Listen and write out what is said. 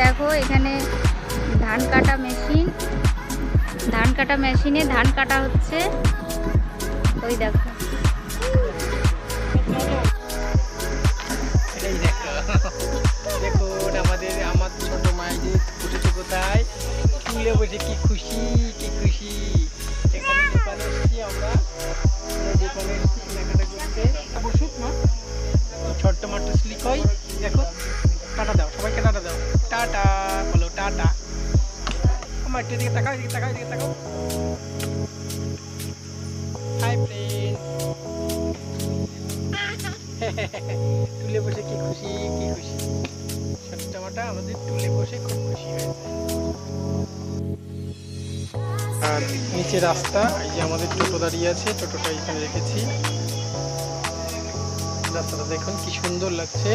দেখো, এখানে ধান কাটা মেশিন। ধান কাটা মেশিনে ধান কাটা হচ্ছে। ওই দেখো। আমাদের, আমার ছোট মায়ের কোথায় বসে কি খুশি একটু এদিকে তাকাও এদিকে তাকাও এদিকে তাকাও। হাই ফ্রেন্ড তুলে বসে কি খুশি কি খুশি? আমাদের তুলে বসে খুব খুশি আর নিচে রাস্তা, এই যে আমাদের টোটো দাঁড়িয়ে আছে, টোটোটা এখানে রেখেছি। রাস্তাটা দেখুন কি সুন্দর লাগছে।